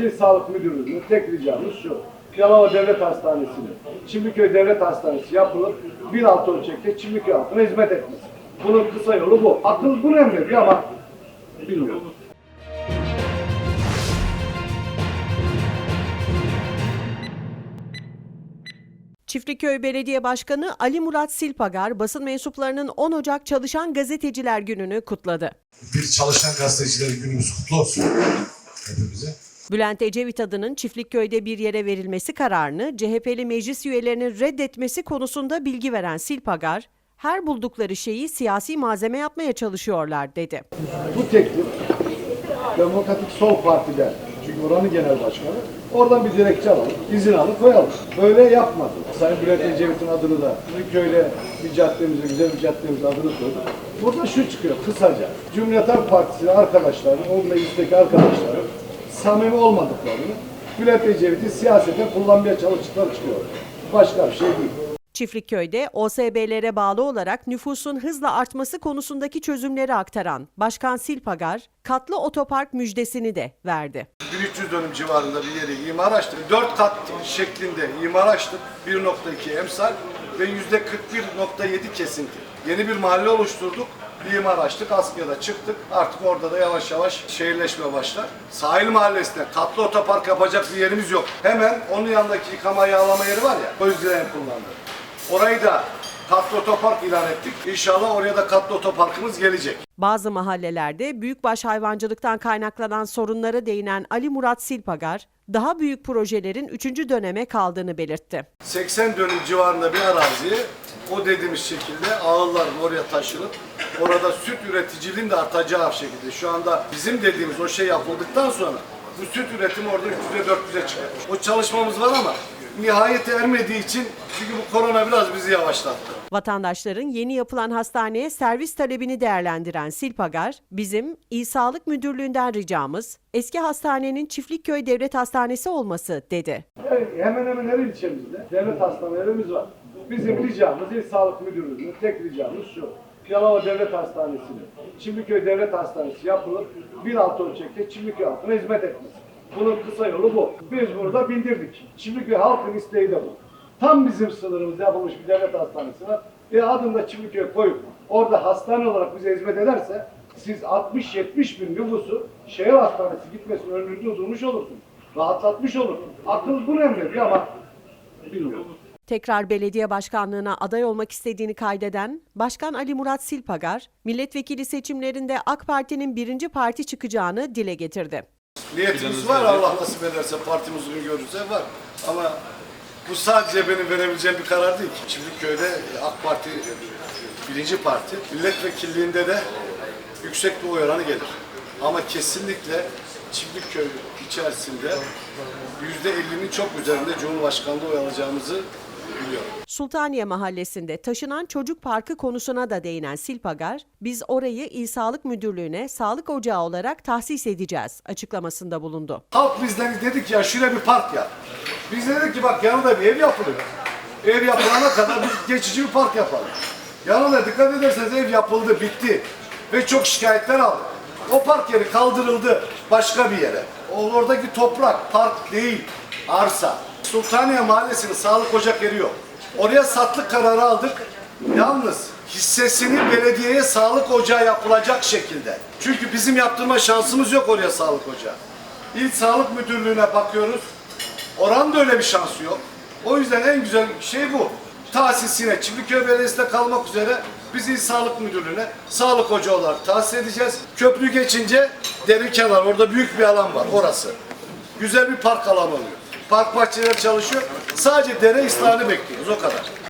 İl Sağlık Müdürlüğü'nün tek ricamız şu. Yalova Devlet Hastanesi'nin Çimliköy Devlet Hastanesi yapılıp bir alt ölçekte Çimliköy halkına hizmet etmesi. Bunun kısa yolu bu. Akıl bunu emrediyor ama bilmiyorum. Çiftliköy Belediye Başkanı Ali Murat Silpagar basın mensuplarının 10 Ocak Çalışan Gazeteciler Günü'nü kutladı. Bir çalışan gazetecilerin günümüz kutlu olsun hepimize. Bülent Ecevit adının Çiftlikköy'de bir yere verilmesi kararını CHP'li meclis üyelerinin reddetmesi konusunda bilgi veren Silpagar, her buldukları şeyi siyasi malzeme yapmaya çalışıyorlar dedi. Bu teklif Demokratik Sol Parti'den çünkü oranın genel başkanı oradan bir dilekçe alalım, izin alıp koyalım. Böyle yapmadı. Sayın Bülent Ecevit'in adını da köyde bir caddemize, güzel bir caddemize adını koyduk. Burada şu çıkıyor kısaca. Cumhuriyet Halk Partisi arkadaşları, o meclisteki arkadaşları samimi olmadıklarını Bülent Ecevit'i siyasete kullanmaya çalıştıkları çıkıyor. Başka bir şey değil. Çiftlikköy'de OSB'lere bağlı olarak nüfusun hızla artması konusundaki çözümleri aktaran Başkan Silpagar, katlı otopark müjdesini de verdi. 1300 dönüm civarında bir yeri imar açtık. 4 kat şeklinde imar açtık. 1.2 emsal ve %41.7 kesinti. Yeni bir mahalle oluşturduk. İmar açtık, Askı'ya çıktık. Artık orada da yavaş yavaş şehirleşme başlar. Sahil mahallesinde katlı otopark yapacak bir yerimiz yok. Hemen onun yanındaki yıkama yağlama yeri var ya, Özdileğen kullandı. Orayı da katlı otopark ilan ettik. İnşallah oraya da katlı otoparkımız gelecek. Bazı mahallelerde büyükbaş hayvancılıktan kaynaklanan sorunlara değinen Ali Murat Silpagar, daha büyük projelerin 3. döneme kaldığını belirtti. 80 dönüm civarında bir araziye o dediğimiz şekilde ağılların oraya taşınıp orada süt üreticiliğin de artacağı şekilde şu anda bizim dediğimiz o şey yapıldıktan sonra bu süt üretimi orada 300'e 400'e çıkar. O çalışmamız var ama nihayete ermediği için çünkü bu korona biraz bizi yavaşlattı. Vatandaşların yeni yapılan hastaneye servis talebini değerlendiren Silpagar, bizim İl Sağlık Müdürlüğü'nden ricamız eski hastanenin Çiftlikköy Devlet Hastanesi olması dedi. Evet, hemen hemen her ilçemizde devlet hastanelerimiz var. Bizim ricamız, İl Sağlık Müdürlüğü'nün tek ricamız şu. Yalova Devlet Hastanesi'nin Çimliköy Devlet Hastanesi yapılıp bir alt ölçekte Çimliköy halkına hizmet etmesi. Bunun kısa yolu bu. Biz burada bildirdik. Çimliköy halkın isteği de bu. Tam bizim sınırımızda yapılmış bir devlet hastanesi var. E adını da Çimliköy koyup orada hastane olarak bize hizmet ederse siz 60-70 bin nüfusu şehir hastanesi gitmesinin önünde durmuş olursunuz. Rahatlatmış olursunuz. Akıl bunu emrediyor ama. Tekrar belediye başkanlığına aday olmak istediğini kaydeden Başkan Ali Murat Silpagar, milletvekili seçimlerinde AK Parti'nin birinci parti çıkacağını dile getirdi. Niyetimiz var Allah nasip ederse partimiz uygun görürse var. Ama bu sadece benim verebileceğim bir karar değil. Şimdi köyde AK Parti birinci parti. Milletvekilliğinde de yüksek bir oy oranı gelir. Ama kesinlikle Çiftlikköy içerisinde yüzde 50'nin çok üzerinde Cumhurbaşkanlığı oy alacağımızı biliyorum. Sultaniye Mahallesi'nde taşınan çocuk parkı konusuna da değinen Silpagar, biz orayı İl Sağlık Müdürlüğü'ne sağlık ocağı olarak tahsis edeceğiz açıklamasında bulundu. Halk bizden dedik ya şuraya bir park yap. Biz de dedik ki bak yanında bir ev yapılıyor. Ev yapılana kadar bir geçici bir park yapalım. Yanında dikkat ederseniz ev yapıldı, bitti. Ve çok şikayetler aldık. O park yeri kaldırıldı başka bir yere. Oradaki toprak park değil, arsa. Sultaniye Mahallesi'nin sağlık ocak yeri yok. Oraya satlık kararı aldık. Yalnız hissesini belediyeye sağlık ocağı yapılacak şekilde. Çünkü bizim yaptırma şansımız yok oraya sağlık ocağı. İl Sağlık Müdürlüğü'ne bakıyoruz. Oran da öyle bir şansı yok. O yüzden en güzel şey bu. Tahsisine, Çiftliköy Belediyesi'nde kalmak üzere biz İl Sağlık Müdürlüğü'ne sağlık ocağı olarak tahsis edeceğiz. Köprü geçince deri kenar, orada büyük bir alan var orası. Güzel bir park alanı oluyor. Park bahçeleri çalışıyor. Sadece dere ıslahını bekliyoruz o kadar.